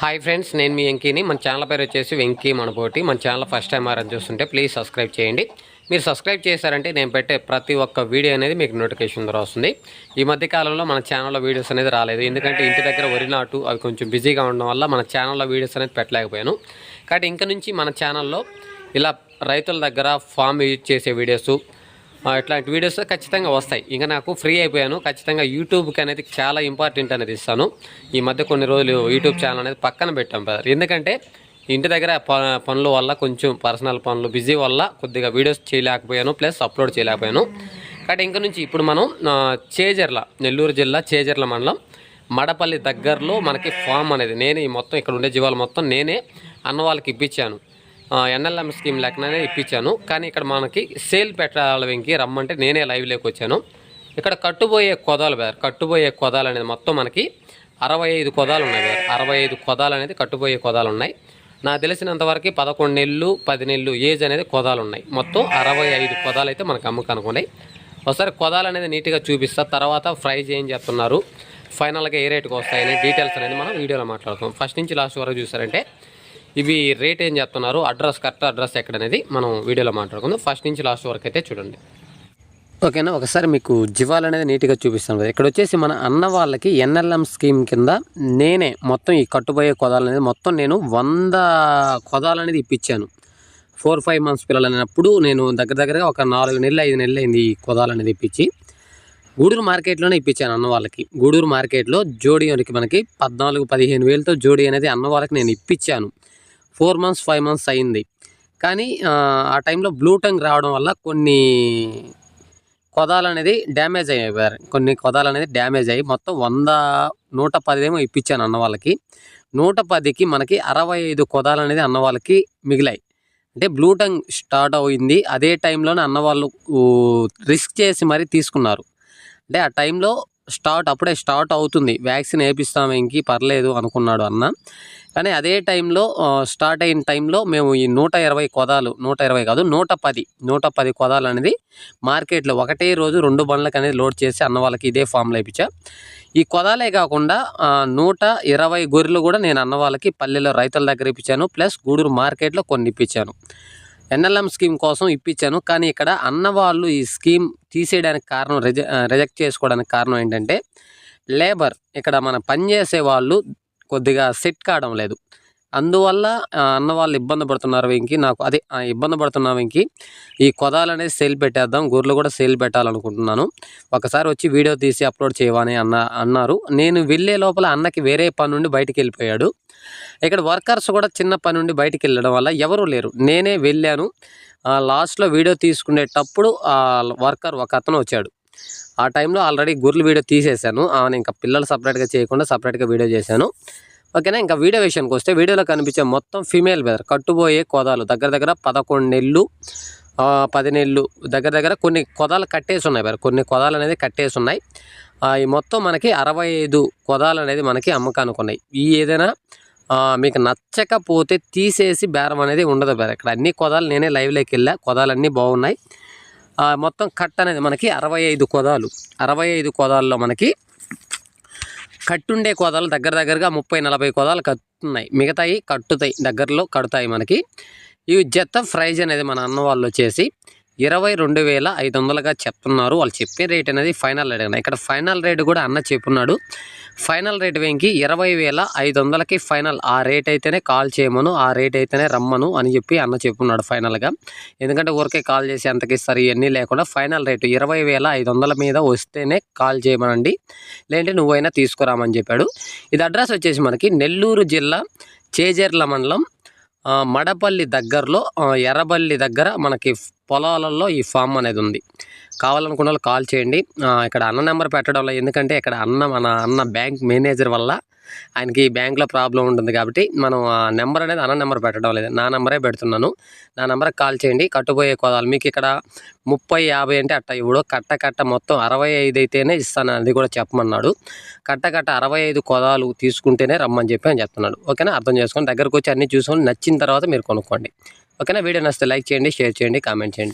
Hi friends నేను మీ వెంకీని. మన channel పేరు వచ్చేసి వెంకీ మనపోటి మన ఛానల్ ఫస్ట్ టైం ఆరని చూస్తుంటే ప్లీజ్ సబ్స్క్రైబ్ చేయండి. మీరు సబ్స్క్రైబ్ చేశారంటే నేను పెట్టే ప్రతి ఒక్క వీడియో అనేది మీకు నోటిఫికేషన్ ద్వారా వస్తుంది. ఈ మధ్య కాలంలో మన ఛానల్లో వీడియోస్ అనేది రాలేదు. ఎందుకంటే ఇంటి దగ్గర వరి నాటు అవి కొంచెం బిజీగా ఉండడం వల్ల మన ఛానల్లో వీడియోస్ అనేది పెట్టలేకపోయాను. కాబట్టి ఇంక నుంచి మన ఛానల్లో ఇలా రైతుల దగ్గర ఫామ్ యూజ్ చేసే వీడియోస్ ఇట్లాంటి వీడియోస్ ఖచ్చితంగా వస్తాయి. ఇంకా నాకు ఫ్రీ అయిపోయాను. ఖచ్చితంగా యూట్యూబ్కి అనేది చాలా ఇంపార్టెంట్ అనేది ఇస్తాను. ఈ మధ్య కొన్ని రోజులు యూట్యూబ్ ఛానల్ అనేది పక్కన పెట్టాం బ్రదర్ ఎందుకంటే ఇంటి దగ్గర ప- పనుల వల్ల కొంచెం పర్సనల్ పనులు బిజీ వల్ల కొద్దిగా వీడియోస్ చేయలేకపోయాను ప్లస్ అప్లోడ్ చేయలేకపోయాను. కాబట్టి ఇంక నుంచి ఇప్పుడు మనం చేజర్ల నెల్లూరు జిల్లా చేజర్ల మండలం మడపల్లి దగ్గరలో మనకి ఫామ్ అనేది నేనే ఈ మొత్తం ఇక్కడ ఉండే జీవాలు మొత్తం నేనే అన్న వాళ్ళకి ఇప్పించాను. ఎన్ఎల్ఎం స్కీమ్ లెక్కనే ఇప్పించాను. కానీ ఇక్కడ మనకి సేల్ పెట్టాలి రమ్మంటే నేనే లైవ్లోకి వచ్చాను. ఇక్కడ కట్టుబోయే కొదాలు వేరు కట్టుబోయే కొదాలు అనేది మొత్తం మనకి అరవై ఐదు కొదాలు ఉన్నాయి వేరు అరవై ఐదు కొదాలు అనేది కట్టుబోయే కొదాలు ఉన్నాయి. నాకు తెలిసినంతవరకు పదకొండు నెలలు పది నెలలు ఏజ్ అనేది కొదాలు ఉన్నాయి. మొత్తం అరవై ఐదు కొదాలు అయితే మనకు అమ్మకానికి ఒకసారి కొదాలు అనేది నీట్గా చూపిస్తా. తర్వాత ఫ్రై చేయని చెప్తున్నారు ఫైనల్గా ఏ రేటుకి వస్తాయనే డీటెయిల్స్ అనేది మనం వీడియోలో మాట్లాడుతాం ఫస్ట్ నుంచి లాస్ట్ వరకు చూసారంటే ఇవి రేట్ ఏం చెప్తున్నారు అడ్రస్ కరెక్ట్ అడ్రస్ ఎక్కడ అనేది మనం వీడియోలో మాట్లాడుకుందాం. ఫస్ట్ నుంచి లాస్ట్ వరకు అయితే చూడండి. ఓకేనా? ఒకసారి మీకు జీవాలు అనేది నీట్గా చూపిస్తాను కదా. ఇక్కడ వచ్చేసి మన అన్న వాళ్ళకి ఎన్ఎల్ఎం స్కీమ్ కింద నేనే మొత్తం ఈ కట్టుబోయే కొదాలు అనేది మొత్తం నేను వంద కొదాలు అనేది ఇప్పించాను. ఫోర్ ఫైవ్ మంత్స్ పిల్లలు అనేటప్పుడు నేను దగ్గర దగ్గరగా ఒక నాలుగు నెలలు ఐదు నెలలు అయింది ఈ కొదాలు అనేది ఇప్పించి గూడూరు మార్కెట్లోనే ఇప్పించాను అన్న వాళ్ళకి. గూడూరు మార్కెట్లో జోడీ మనకి మనకి పద్నాలుగు పదిహేను వేలతో జోడీ అనేది అన్న వాళ్ళకి నేను ఇప్పించాను. ఫోర్ మంత్స్ ఫైవ్ మంత్స్ అయింది. కానీ ఆ, టైంలో బ్లూ టంగ్ రావడం వల్ల కొన్ని కొదాలు అనేది డ్యామేజ్ అయిపోయారు కొన్ని కొదాలు అనేది డ్యామేజ్ అయ్యి మొత్తం వంద నూట పదిదేమో ఇప్పించాను అన్న వాళ్ళకి. నూట పదికి మనకి అరవై ఐదు కొదాలు అనేది అన్న వాళ్ళకి మిగిలాయి. అంటే బ్లూ టంగ్ స్టార్ట్ అయింది. అదే టైంలోనే అన్న వాళ్ళు రిస్క్ చేసి మరీ తీసుకున్నారు. అంటే ఆ టైంలో స్టార్ట్ అప్పుడే స్టార్ట్ అవుతుంది. వ్యాక్సిన్ వేపిస్తాం ఇంకి పర్లేదు అనుకున్నాడు అన్న. కానీ అదే టైంలో స్టార్ట్ అయిన టైంలో మేము ఈ నూట ఇరవై కొదాలు నూట ఇరవై కాదు నూట పది నూట పది కొదాలు అనేది మార్కెట్లో ఒకటే రోజు రెండు బండ్లకు అనేది లోడ్ చేసి అన్న వాళ్ళకి ఇదే ఫామ్లో ఇప్పించా ఈ కొదాలే కాకుండా నూట ఇరవై గొర్రెలు కూడా నేను అన్న వాళ్ళకి పల్లెలో రైతుల దగ్గర ఇప్పించాను ప్లస్ గూడూరు మార్కెట్లో కొన్ని ఇప్పించాను ఎన్ఎల్ఎం స్కీమ్ కోసం ఇప్పించాను. కానీ ఇక్కడ అన్నవాళ్ళు ఈ స్కీమ్ తీసేయడానికి కారణం రిజ రిజెక్ట్ చేసుకోవడానికి కారణం ఏంటంటే లేబర్. ఇక్కడ మన పనిచేసే వాళ్ళు కొద్దిగా సెట్ కావడం లేదు. అందువల్ల అన్న వాళ్ళు ఇబ్బంది పడుతున్నారు వెంకి. నాకు అదే ఇబ్బంది పడుతున్నా వెంకి. ఈ కొదాలు అనేది సేల్ పెట్టేద్దాం. గొర్రెలు కూడా సేల్ పెట్టాలనుకుంటున్నాను. ఒకసారి వచ్చి వీడియో తీసి అప్లోడ్ చేయవని అన్న అన్నారు. నేను వెళ్ళే లోపల అన్నకి వేరే పని నుండి బయటికి వెళ్ళిపోయాడు ఇక్కడ వర్కర్స్ కూడా చిన్న పని నుండి బయటికి వెళ్ళడం వల్ల ఎవరూ లేరు. నేనే వెళ్ళాను. లాస్ట్లో వీడియో తీసుకునేటప్పుడు ఆ వర్కర్ ఒక అతను వచ్చాడు. ఆ టైంలో ఆల్రెడీ గొర్రెలు వీడియో తీసేశాను. ఆమె ఇంకా పిల్లలు సపరేట్గా చేయకుండా సపరేట్గా వీడియో చేశాను. ఓకేనా? ఇంకా వీడియో విషయానికి వస్తే వీడియోలో కనిపించే మొత్తం ఫీమేల్ బెదర్ కట్టుబోయే కోదాలు దగ్గర దగ్గర పదకొండు నెలలు పది నెలలు దగ్గర దగ్గర కొన్ని కొదాలు కట్టేసి ఉన్నాయి బెదర్ కొన్ని కొదాలు అనేది కట్టేసి ఉన్నాయి. ఈ మొత్తం మనకి అరవై ఐదు కొదాలు అనేది మనకి అమ్మకానికి ఉన్నాయి ఈ ఏదైనా మీకు నచ్చకపోతే తీసేసి బేరం అనేది ఉండదు బేరం ఇక్కడ. అన్ని కొదాలు నేనే లైవ్లోకి వెళ్ళా. కొదాలన్నీ బాగున్నాయి. మొత్తం కట్ అనేది మనకి అరవై ఐదు కొదాలు. అరవై ఐదు కొదాల్లో మనకి కట్టుండే కోదాలు దగ్గర దగ్గరగా ముప్పై నలభై కోదాలు కట్టున్నాయి మిగతాయి కట్టుతాయి దగ్గరలో కడతాయి మనకి. ఈ జత ప్రైజ్ అనేది మన అన్న వాళ్ళు వచ్చేసి ఇరవై రెండు వేల ఐదు వందలుగా చెప్తున్నారు. వాళ్ళు చెప్పే రేట్ అనేది ఫైనల్ రేట్ ఇక్కడ ఫైనల్ రేట్ కూడా అన్న చెప్పున్నాడు. ఫైనల్ రేట్ వెంకి ఇరవై వేల ఐదు వందలకి ఫైనల్. ఆ రేట్ అయితేనే కాల్ చేయమను ఆ రేట్ అయితేనే రమ్మను అని చెప్పి అన్న చెప్పున్నాడు ఫైనల్గా. ఎందుకంటే ఊరికే కాల్ చేసి అంతకి ఇస్తారు ఇవన్నీ లేకుండా ఫైనల్ రేటు ఇరవై వేల ఐదు వందల మీద వస్తేనే కాల్ చేయమనండి. లేదంటే నువ్వైనా తీసుకురామని చెప్పాడు. ఇది అడ్రస్ వచ్చేసి మనకి నెల్లూరు జిల్లా చేజెర్ల మండలం మడపల్లి దగ్గరలో ఎర్రబల్లి దగ్గర మనకి పొలాలలో ఈ ఫామ్ అనేది ఉంది. కావాలనుకున్న వాళ్ళు కాల్ చేయండి. ఇక్కడ అన్న నెంబర్ పెట్టడంలో ఎందుకంటే ఇక్కడ అన్న మన అన్న బ్యాంక్ మేనేజర్ వల్ల ఆయనకి బ్యాంక్లో ప్రాబ్లం ఉంటుంది కాబట్టి మనం ఆ నెంబర్ అనేది అన్న నెంబర్ పెట్టడం లేదు. నా నెంబరే పెడుతున్నాను. నా నెంబర్కి కాల్ చేయండి. కట్టుబోయే కోదాలు. మీకు ఇక్కడ ముప్పై యాభై అంటే అట్ట ఇవ్వడు కట్ట కట్ట మొత్తం అరవై ఐదు అయితేనే ఇస్తాను అది కూడా చెప్పమన్నాడు. కట్ట కట్ట అరవై ఐదు కొదాలు తీసుకుంటేనే రమ్మని చెప్పి అని చెప్తున్నాడు. ఓకేనా? అర్థం చేసుకొని దగ్గరకు వచ్చి అన్ని చూసుకొని నచ్చిన తర్వాత మీరు కొనుక్కోండి. ఓకేనా? వీడియో నచ్చితే లైక్ చేయండి షేర్ చేయండి కామెంట్ చేయండి.